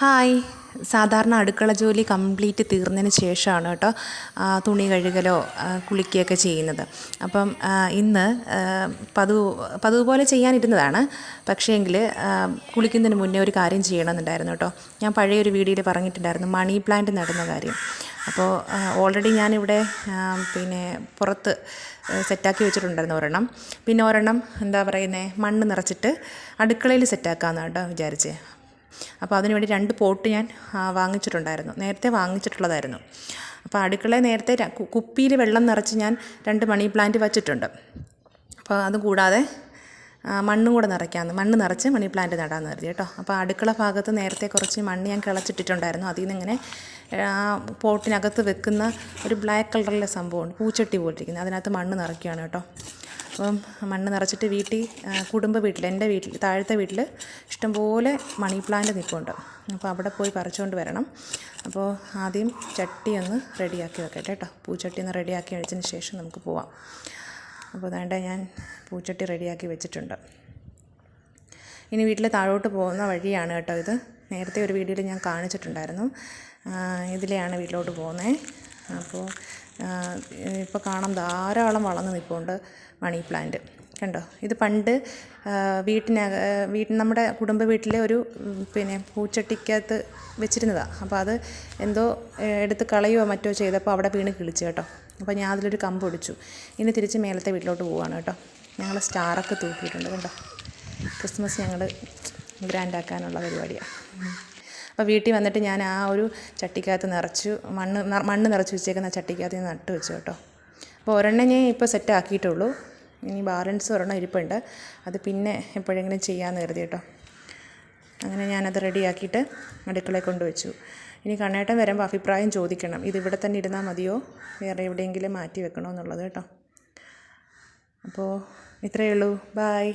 Hi. സാധാരണ അടുക്കള ജോലി കംപ്ലീറ്റ് തീർന്നതിന് ശേഷമാണ് കേട്ടോ തുണി കഴുകലോ കുളിക്കുകയൊക്കെ ചെയ്യുന്നത്. അപ്പം ഇന്ന് പതു പതിവ് പതിവ് പോലെ ചെയ്യാനിരുന്നതാണ്. പക്ഷേങ്കിൽ കുളിക്കുന്നതിന് മുന്നേ ഒരു കാര്യം ചെയ്യണമെന്നുണ്ടായിരുന്നു കേട്ടോ. ഞാൻ പഴയൊരു വീഡിയോയിൽ പറഞ്ഞിട്ടുണ്ടായിരുന്നു മണി പ്ലാന്റ് നടുന്ന കാര്യം. അപ്പോൾ ഓൾറെഡി ഞാനിവിടെ പിന്നെ പുറത്ത് സെറ്റാക്കി വെച്ചിട്ടുണ്ടായിരുന്നു ഒരെണ്ണം. പിന്നെ ഒരെണ്ണം എന്താ പറയുന്നത് മണ്ണ് നിറച്ചിട്ട് അടുക്കളയിൽ സെറ്റാക്കാമെന്നാണ് കേട്ടോ വിചാരിച്ചേ. അപ്പോൾ അതിന് വേണ്ടി രണ്ട് പോട്ട് ഞാൻ വാങ്ങിച്ചിട്ടുണ്ടായിരുന്നു. നേരത്തെ വാങ്ങിച്ചിട്ടുള്ളതായിരുന്നു. അപ്പോൾ അടുക്കളയിൽ നേരത്തെ കുപ്പിയിൽ വെള്ളം നിറച്ച് ഞാൻ രണ്ട് മണി പ്ലാന്റ് വച്ചിട്ടുണ്ട്. അപ്പോൾ അത് കൂടാതെ മണ്ണും കൂടെ നിറയ്ക്കാമെന്ന് മണ്ണ് നിറച്ച് മണി പ്ലാന്റ് നടാമെന്ന് കരുതി കേട്ടോ. അപ്പോൾ അടുക്കള ഭാഗത്ത് നേരത്തെ കുറച്ച് മണ്ണ് ഞാൻ കിളച്ചിട്ടിട്ടുണ്ടായിരുന്നു. അതിൽ നിന്ന് ഇങ്ങനെ ആ പോട്ടിനകത്ത് വെക്കുന്ന ഒരു ബ്ലാക്ക് കളറിലെ സംഭവമുണ്ട്. പൂച്ചട്ടി പോലിരിക്കുന്നത്. അതിനകത്ത് മണ്ണ് നിറയ്ക്കുകയാണ് കേട്ടോ. അപ്പം മണ്ണ് നിറച്ചിട്ട് വീട്ടിൽ കുടുംബ വീട്ടിൽ എന്റെ വീട്ടിൽ താഴത്തെ വീട്ടിൽ ഇഷ്ടംപോലെ മണി പ്ലാന്റ് നിൽപ്പുണ്ട്. അപ്പോൾ അവിടെ പോയി പറിച്ചുകൊണ്ട് വരണം. അപ്പോൾ ആദ്യം ചട്ടി ഒന്ന് റെഡിയാക്കി വെക്കട്ടെ കേട്ടോ. പൂച്ചട്ടി ഒന്ന് റെഡിയാക്കി വെച്ചതിന് ശേഷം നമുക്ക് പോവാം. അപ്പോൾ വേണ്ട ഞാൻ പൂച്ചട്ടി റെഡിയാക്കി വെച്ചിട്ടുണ്ട്. ഇനി വീട്ടിൽ താഴോട്ട് പോകുന്ന വഴിയാണ് കേട്ടോ ഇത്. നേരത്തെ ഒരു വീഡിയോയിൽ ഞാൻ കാണിച്ചിട്ടുണ്ടായിരുന്നു. ഇതിലെയാണ് വീട്ടിലോട്ട് പോകുന്നത്. അപ്പോൾ ഇപ്പോൾ കാണാം ധാരാളം വളർന്ന് നിൽപ്പുണ്ട് മണി പ്ലാന്റ്. കണ്ടോ? ഇത് പണ്ട് വീട്ടിന വീട്ടിൽ നമ്മുടെ കുടുംബ വീട്ടിലെ ഒരു പിന്നെ പൂച്ചട്ടിക്കകത്ത് വെച്ചിരുന്നതാണ് അപ്പോൾ അത് എന്തോ എടുത്ത് കളയുകയോ മറ്റോ ചെയ്തപ്പോൾ അവിടെ വീണ് കിളിച്ചു കേട്ടോ. അപ്പോൾ ഞാൻ അതിലൊരു കമ്പ് ഒടിച്ചു ഇനി തിരിച്ച് മേലത്തെ വീട്ടിലോട്ട് പോവാണ് കേട്ടോ. ഞങ്ങൾ സ്റ്റാറൊക്കെ തൂക്കിയിട്ടുണ്ട് കണ്ടോ? ക്രിസ്മസ് ഞങ്ങൾ ഗ്രാൻഡാക്കാനുള്ള പരിപാടിയാണ് അപ്പോൾ വീട്ടിൽ വന്നിട്ട് ഞാൻ ആ ഒരു ചട്ടിക്കകത്ത് നിറച്ചു മണ്ണ് മണ്ണ് നിറച്ച് വെച്ചേക്കുന്ന ചട്ടിക്കകത്ത് ഞാൻ നട്ട് വെച്ചു കേട്ടോ. അപ്പോൾ ഒരെണ്ണം ഞാൻ ഇപ്പോൾ സെറ്റ് ആക്കിയിട്ടുള്ളൂ. ഇനി ബാലൻസ് ഒരെണ്ണം ഇരിപ്പുണ്ട്. അത് പിന്നെ എപ്പോഴെങ്കിലും ചെയ്യാമെന്ന് കരുതി കേട്ടോ. അങ്ങനെ ഞാനത് റെഡിയാക്കിയിട്ട് അടുക്കളയിൽ കൊണ്ടുവച്ചു ഇനി കണ്ണേട്ടൻ വരുമ്പോൾ അഭിപ്രായം ചോദിക്കണം. ഇത് ഇവിടെ തന്നെ ഇരുന്നാൽ മതിയോ? വേറെ എവിടെയെങ്കിലും മാറ്റി വെക്കണോ എന്നുള്ളത് കേട്ടോ. അപ്പോൾ ഇത്രയേ ഉള്ളൂ. ബായ്